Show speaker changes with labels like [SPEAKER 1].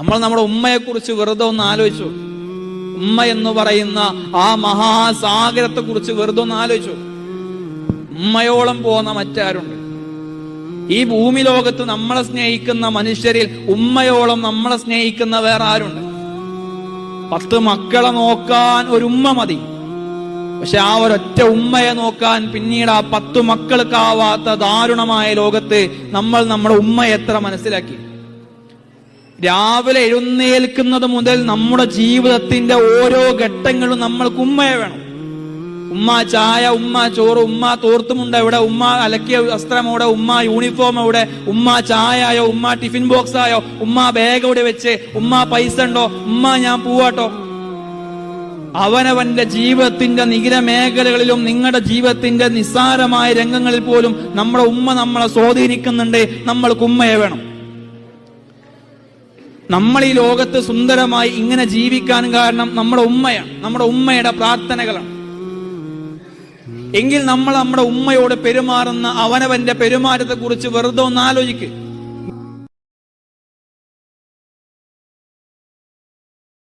[SPEAKER 1] നമ്മൾ നമ്മുടെ ഉമ്മയെക്കുറിച്ച് വെറുതെ ഒന്ന് ആലോചിച്ചു. ഉമ്മ എന്ന് പറയുന്ന ആ മഹാസാഗരത്തെ കുറിച്ച് വെറുതെ ഒന്ന് ആലോചിച്ചു. ഉമ്മയോളം പോന്ന മറ്റാരുണ്ട്? ഈ ഭൂമി ലോകത്ത് നമ്മളെ സ്നേഹിക്കുന്ന മനുഷ്യരിൽ ഉമ്മയോളം നമ്മളെ സ്നേഹിക്കുന്ന വേറെ ആരുണ്ട്? പത്ത് മക്കളെ നോക്കാൻ ഒരു ഉമ്മ മതി. പക്ഷെ ആ ഒരൊറ്റ ഉമ്മയെ നോക്കാൻ പിന്നീട് ആ പത്ത് മക്കൾക്കാവാത്ത ദാരുണമായ ലോകത്ത് നമ്മൾ നമ്മുടെ ഉമ്മയെ എത്ര മനസ്സിലാക്കി? രാവിലെ എഴുന്നേൽക്കുന്നത് മുതൽ നമ്മുടെ ജീവിതത്തിന്റെ ഓരോ ഘട്ടങ്ങളും നമ്മൾക്ക് ഉമ്മയെ വേണം. ഉമ്മ ചായ ഉമ്മ ചോറ് ഉമ്മ തോർത്തുമുണ്ട് എവിടെ? ഉമ്മ അലക്കിയ വസ്ത്രം എവിടെ? ഉമ്മ യൂണിഫോം എവിടെ? ഉമ്മ ചായ ആയോ? ഉമ്മ ടിഫിൻ ബോക്സ് ആയോ? ഉമ്മ ബാഗ് എവിടെ വെച്ച്? ഉമ്മ പൈസ ഉണ്ടോ? ഉമ്മ ഞാൻ പോവാട്ടോ. അവനവന്റെ ജീവിതത്തിന്റെ നികിര മേഖലകളിലും നിങ്ങളുടെ ജീവിതത്തിന്റെ നിസ്സാരമായ രംഗങ്ങളിൽ പോലും നമ്മുടെ ഉമ്മ നമ്മളെ സ്വാധീനിക്കുന്നുണ്ട്. നമ്മൾക്ക് ഉമ്മയെ വേണം. നമ്മൾ ഈ ലോകത്ത് സുന്ദരമായി ഇങ്ങനെ ജീവിക്കാൻ കാരണം നമ്മുടെ ഉമ്മയാണ് നമ്മുടെ ഉമ്മയുടെ പ്രാർത്ഥനകളാണ്. എങ്കിൽ നമ്മൾ നമ്മുടെ ഉമ്മയോട് പെരുമാറുന്ന അവനവന്റെ പെരുമാറ്റത്തെ കുറിച്ച് വെറുതെ ഒന്ന് ആലോചിക്ക്.